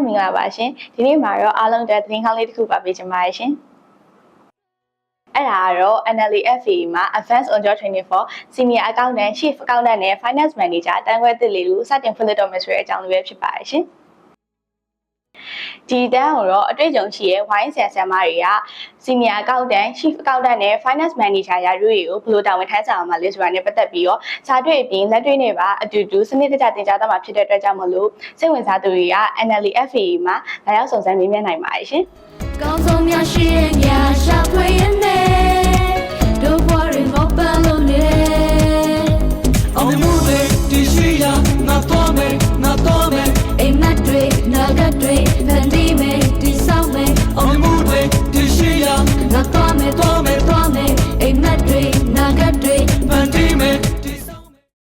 ္ဂလာပါရှင်ဒီနေ့မှာတော့အားလုံးအတွက်သတင်းကောင်းလေးတစ်ခုပါပေးချင်ပါတယ်ရှင်အဲ့ဒါကတော့ NLFA မှာ Advanced On Job Training for Senior Accountant, Chief Accountant နဲ့ Finance Manager အတန်းခွဲတစ်လေးကိုစတင်ဖွင့်လှစ်တော့မယ်ဆိုတဲ့အကြောင်းလေးပဲဖြစ်ပါတယ်ရှင် ဒီတန်းကိုတော့အတွေ့အကြုံရှိရဲ့ဝိုင်းဆရာဆရာမတွေက Senior Accountant, Chief Accountant နဲ့ Finance Manager ရာထူးတွေကိုဘယ်လိုတာဝန်ထမ်းဆောင်အောင်မလဲဆိုတာနဲ့ပတ်သက်ပြီးတော့စာတွေ့အပြင်လက်တွေ့နဲ့ပါအတူတူစနစ်တကျသင်ကြားသွားမှာဖြစ်တဲ့အတွက်ကြောင့်မလို့စိတ်ဝင်စားသူတွေက NLFA မှာလာရောက်စုံစမ်းမေးမြန်းနိုင်ပါတယ်ရှင်ကောင်းဆုံးများရှိရဲ့များရှာဖွေရနေတို့ဘဝရင်ငေါပန်းလို့နေအောင်မှု